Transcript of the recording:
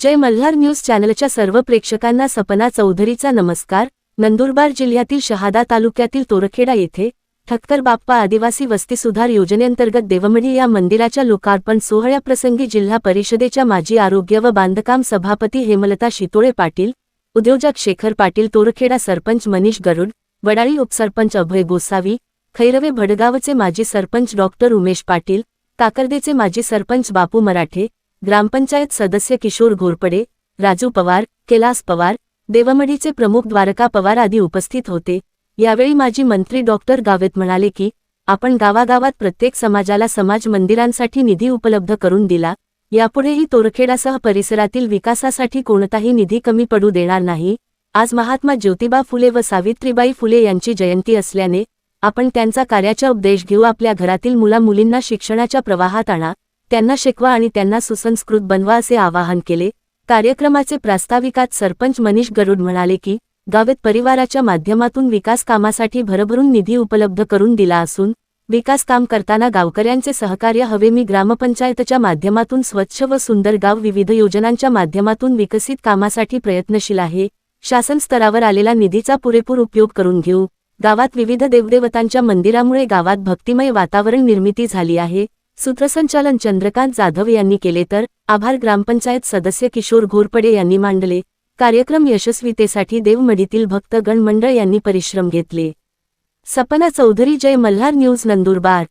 जय Malhar news चॅनलच्या सर्व प्रेक्षकांना सपना चौधरीचा नमस्कार. नंदुरबार जिल्ह्यातील शहादा तालुक्यातील तोरखेडा येथे ठक्कर बाप्पा आदिवासी वस्ती सुधार योजनेअंतर्गत देवमणी या मंदिराच्या लोकार्पण सोहळ्याप्रसंगी जिल्हा परिषदेच्या माजी आरोग्य व बांधकाम सभापती हेमलता शितोळे पाटील उद्योजक शेखर पाटील तोरखेडा सरपंच मनीष गरुड वडाळी उपसरपंच अभय गोसावी खैरवे भडगावचे माजी सरपंच डॉक्टर उमेश पाटील काकर्देचे माजी सरपंच बापू मराठे ग्रामपंचायत सदस्य किशोर घोरपडे राजू पवार कैलास पवार देवमडीचे प्रमुख द्वारका पवार आदी उपस्थित होते. यावेळी माजी मंत्री डॉक्टर गावेत म्हणाले की आपण गावागावात प्रत्येक समाजाला समाज मंदिरांसाठी निधी उपलब्ध करून दिला. यापुढेही तोरखेडासह परिसरातील विकासासाठी कोणताही निधी कमी पडू देणार नाही. आज महात्मा ज्योतिबा फुले व सावित्रीबाई फुले यांची जयंती असल्याने आपण त्यांचा कार्याचा उपदेश घेऊ आपल्या घरातील मुलामुलींना शिक्षणाच्या प्रवाहात आणा. त्यांना शिकवा आणि त्यांना सुसंस्कृत बनवा असे आवाहन केले. कार्यक्रमाचे प्रास्ताविकात सरपंच मनीष गरुड म्हणाले की गावेत परिवाराच्या माध्यमातून विकास कामासाठी भरभरून निधी उपलब्ध करून दिला असून विकास काम करताना गावकऱ्यांचे सहकार्य हवे. मी ग्रामपंचायतच्या माध्यमातून स्वच्छ व सुंदर गाव विविध योजनांच्या माध्यमातून विकसित कामासाठी प्रयत्नशील आहे. शासन स्तरावर आलेला निधीचा पुरेपूर उपयोग करून घेऊ. गावात विविध देवदेवतांच्या मंदिरामुळे गावात भक्तिमय वातावरण निर्मिती झाली आहे. सूत्रसंचालन चंद्रकांत जाधव यांनी केले तर आभार ग्रामपंचायत सदस्य किशोर घोरपडे यांनी मांडले कार्यक्रम यशस्वीतेसाठी देवमडीतील भक्तगण मंडळ यांनी परिश्रम घेतले Sapna Chaudhari Jai Malhar news Nandurbar